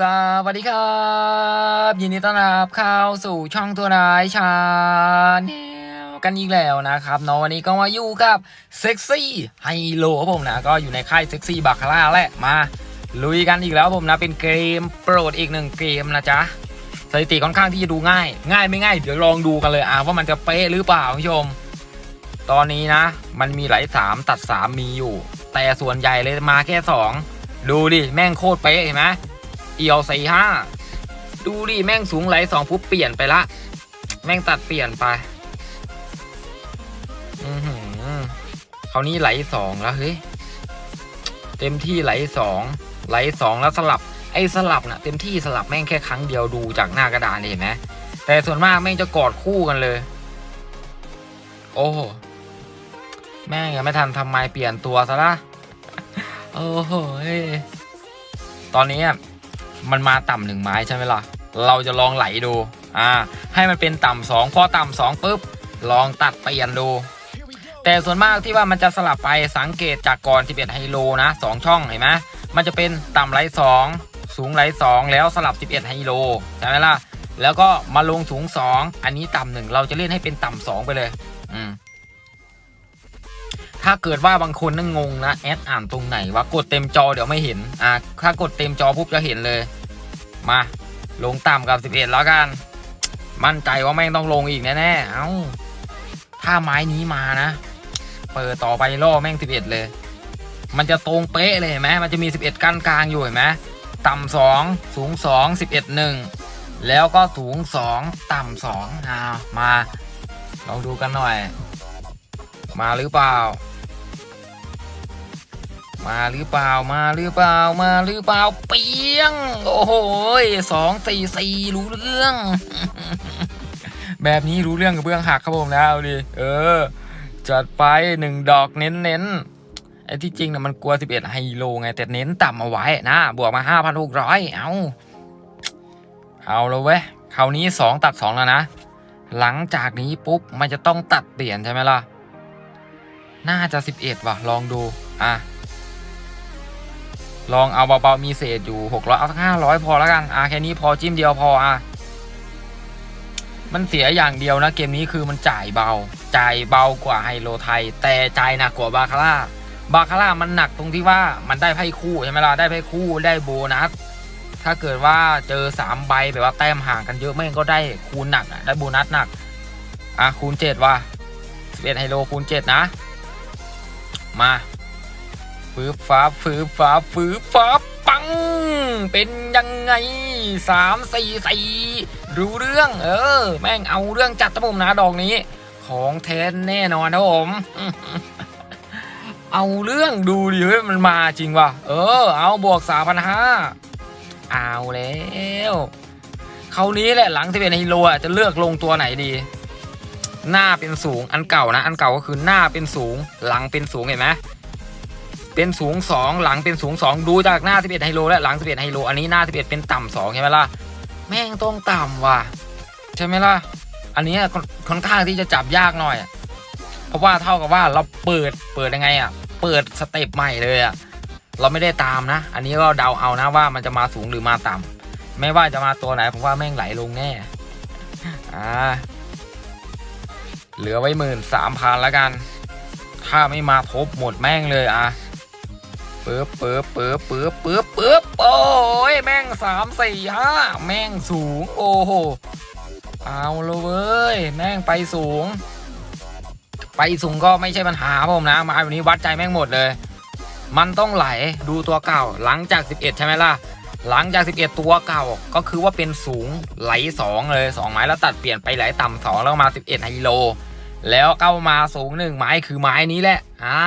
สวัสดีครับ ยินดีต้อนรับเข้าสู่ช่องตัวร้ายชาแนลกันอีกแล้วนะครับเนาะวันนี้ก็มาอยู่กับเซ็กซี่ไฮโลครับผมนะ ก็อยู่ในค่ายเซ็กซี่บาคาร่าแหละมา ลุยกันอีกแล้วผมนะ เป็นเกมโปรดอีกหนึ่งเกมนะจ๊ะสถิติค่อนข้างที่จะดูง่าย ง่ายไม่ง่าย เดี๋ยวลองดูกันเลยอะว่ามันจะเป๊ะหรือเปล่าคุณผู้ชม ตอนนี้นะ มันมีไหลสามตัดสามมีอยู่ แต่ส่วนใหญ่เลยมาแค่สองดูดิแม่งโคตรเป๊ะเห็นไหม เอียวสี่ห้าดูดิแม่งสูงไหลสองปุ๊บเปลี่ยนไปละ แม่งตัดเปลี่ยนไป อือหือคราวนี้ไหลสองแล้วเฮ้ยเต็มที่ไหลสองไหลสองแล้วสลับไอ้สลับน่ะเต็มที่สลับแม่งแค่ครั้งเดียวดูจากหน้ากระดานเห็นไหมแต่ส่วนมากแม่งจะกอดคู่กันเลย โอ้แม่งยังไม่ทันทำไมเปลี่ยนตัวซะละโอ้โหตอนนี้ มันมาต่ำหนึ่งไม้ใช่ไหมล่ะ เราจะลองไหลดู อ่า ให้มันเป็นต่ำสองพอต่ำสองปุ๊บ ลองตัดเปลี่ยนดู แต่ส่วนมากที่ว่ามันจะสลับไปสังเกตจากก่อน 11 ไฮโลนะสองช่องเห็นไหมมันจะเป็นต่ำไหลสองสูงไหลสองแล้วสลับ 11 ไฮโลใช่ไหมล่ะ แล้วก็มาลงสูง 2 อันนี้ต่ำหนึ่งเราจะเล่นให้เป็นต่ำสองไปเลย อืม ถ้าเกิดว่าบางคนนั่งงงนะแอดอ่านตรงไหนว่ากดเต็มจอเดี๋ยวไม่เห็นอะถ้ากดเต็มจอปุ๊บจะเห็นเลย มาลงต่ำกับ 11 แล้วกัน มั่นใจว่าแม่งต้องลงอีกแน่ๆ เอ้า ถ้าไม้นี้มานะ เปิดต่อไปล่อแม่ง 11 เลย มันจะตรงเป๊ะเลยเห็นไหมมันจะมี 11 กั้นกลางอยู่เห็นไหมต่ำสองสูงสอง11 1แล้วก็สูง2ต่ำสองอ่ามา ลองดูกันหน่อย มาหรือเปล่า มาหรือเปล่ามาหรือเปล่ามาหรือเปล่าเปียง โอ้โหสองสี่สี่รู้เรื่อง แบบนี้รู้เรื่องกับเบื้องหักครับผมนะเอาดิเออ จัดไปหนึ่งดอกเน้นเน้นไอ้ที่จริงนะมันกลัว 11 ไฮโลไง แต่เน้นต่ำเอาไว้นะ บวกมา 5,600 เอาเอาแล้วเว้ยคราวนี้ 2 ตัด 2 แล้วนะ หลังจากนี้ปุ๊บ มันจะต้องตัดเปลี่ยนใช่ไหมล่ะ น่าจะ 11 ว่ะ ลองดู อะ ลองเอาเบาๆมีเศษอยู่600เอาสัก500พอแล้วกันอะแค่นี้พอจิ้มเดียวพออะมันเสียอย่างเดียวนะเกมนี้คือมันจ่ายเบา จ่ายเบากว่าไฮโลไทย แต่จ่ายหนักกว่าบาคาร่าบาคาร่ามันหนักตรงที่ว่ามันได้ไพ่คู่ใช่ไหมล่ะได้ไพ่คู่ได้โบนัสถ้าเกิดว่าเจอสามใบแบบว่าแต้มห่างกันเยอะแม่งก็ได้คูณหนักอะได้โบนัสหนักอะคูณเจ็ดว่ะสิบเอ็ดไฮโลคูณเจ็ดนะ มา ฟืบฟ้าฟืบฟ้าฟืบฟ้าปัง เป็นยังไงสามสี่สี่รู้เรื่อง เออ แม่งเอาเรื่องจัดตะผมนะดอกนี้ ของแท้แน่นอนนะผมเอาเรื่องดูดิเฮ้ยมันมาจริงว่ะเออ เอาบวกสามพันห้าเอาแล้วคราวนี้แหละหลังที่เป็นฮีโร่จะเลือกลงตัวไหนดี หน้าเป็นสูงอันเก่านะ อันเก่าก็คือหน้าเป็นสูง หลังเป็นสูงเห็นไหม เป็นสูง 2 หลังเป็นสูง 2 ดูจากหน้า 11 ไฮโลและหลัง 11 ไฮโล อันนี้หน้า 11 เป็นต่ำสองใช่ไหมล่ะ แม่งต้องต่ำว่ะ ใช่ไหมล่ะ อันนี้ค่อนข้างที่จะจับยากหน่อย เพราะว่าเท่ากับว่าเราเปิดเปิดยังไงอะ เปิดสเต็ปใหม่เลยอะ เราไม่ได้ตามนะ อันนี้ก็เดาเอานะว่ามันจะมาสูงหรือมาต่ำไม่ว่าจะมาตัวไหนผมว่าแม่งไหลลงแน่อ่าเหลือไว้หมื่นสามพันแล้วกัน ถ้าไม่มาทบหมดแม่งเลยอะ ปึ๊บปึ๊บปึ๊บปึ๊บปึ๊บปึ๊บโอ้ยแม่งสามสี่ห้าแม่งสูง โอ้โห เอาเลยเว้ย แม่งไปสูง ไปสูงก็ไม่ใช่ปัญหาผมนะมาวันนี้วัดใจแม่งหมดเลย มันต้องไหลดูตัวเก่า หลังจาก 11 ใช่ไหมล่ะ หลังจาก 11 ตัวเก่าก็คือว่าเป็นสูงไหล 2 เลย 2 ไม้แล้วตัดเปลี่ยนไปไหลต่ำสองแล้วมา 11ไฮโล แล้วเข้ามาสูงหนึ่งไม้คือไม้นี้แหละอ่า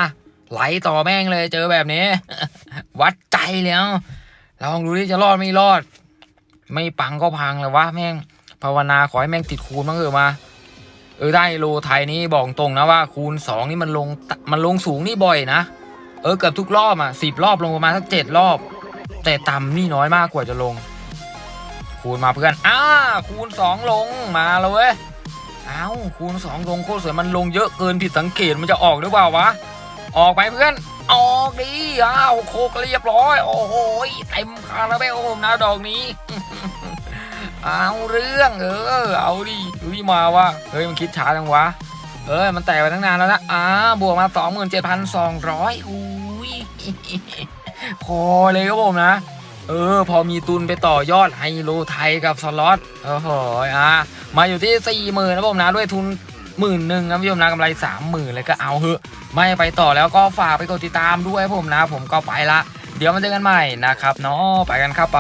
ไหลต่อแม่งเลยเจอแบบนี้ วัดใจแล้วลองดูที่จะรอดไม่รอด ไม่ปังก็พังเลยวะแม่งภาวนาขอให้แม่งติดคูณบ้างเถอะมาเออได้โลไทยนี่บอกตรงนะว่าคูณสองนี่มันลงมันลงสูงนี่บ่อยนะเออเกือบทุกรอบอะสิบรอบลงประมาณสักเจ็ดรอบ แต่ต่ำนี่น้อยมากกว่าจะลง คูณมาเพื่อนอ้าคูณสองลงมาแล้วเว้ยอ้าคูณสองลงโคตรสวยมันลงเยอะเกินผิดสังเกตมันจะออกหรือเปล่าวะ ออกไปเพื่อน ออกดีอ้าวโคกเรียบร้อย โอ้โหเต็มคาราเบลนะดอกนี้ เอาเรื่องเออ เอาดิดูที่มาว่าเฮ้ยมันคิดช้าจังวะ เอ้ยมันแตกไปตั้งนานแล้วนะอ่าบวกมา 27,200อุ้ยพอเลยครับผมนะ เออ พอมีตุนไปต่อยอดไฮโลไทยกับสล็อตโอ้โหอะมาอยู่ที่สี่หมื่นนะผมนะ ด้วยทุน หมื่นหนึ่งนะพี่ชมนะกำไรสามหมื่นเลยก็เอาเฮอะไม่ไปต่อแล้วก็ฝากไปกดติดตามด้วยผมนะ ผมก็ไปละ เดี๋ยวมาเจอกันใหม่นะครับเนาะไปกันครับไป